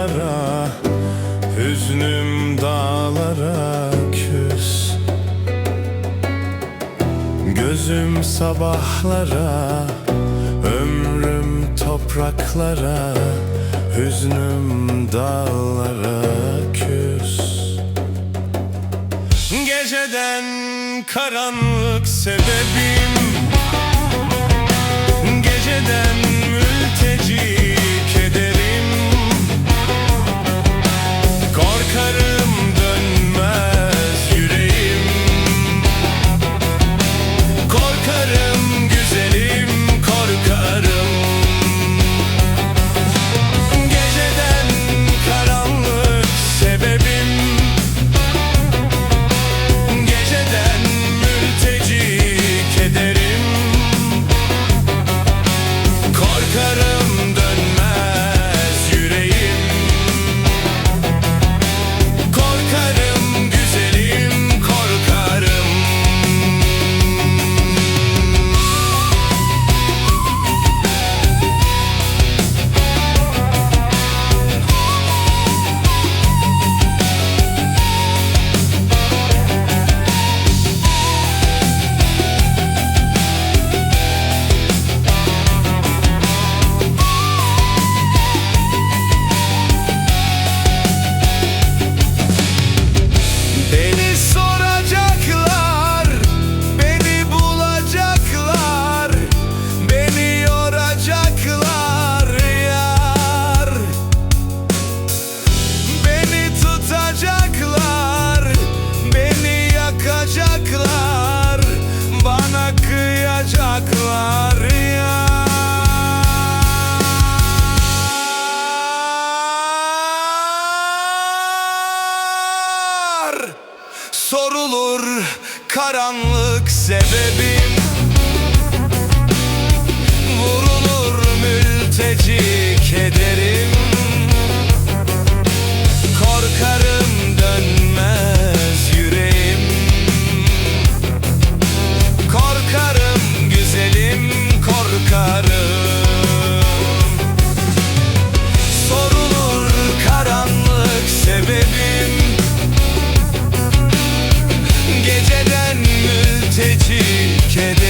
yollara Hüznüm dağlara küs. Gözüm sabahlara Ömrüm topraklara Hüznüm dağlara küs. Geceden karanlık sebebim Geceden karanlık sebebim. Vurulur mülteci kederim Kederim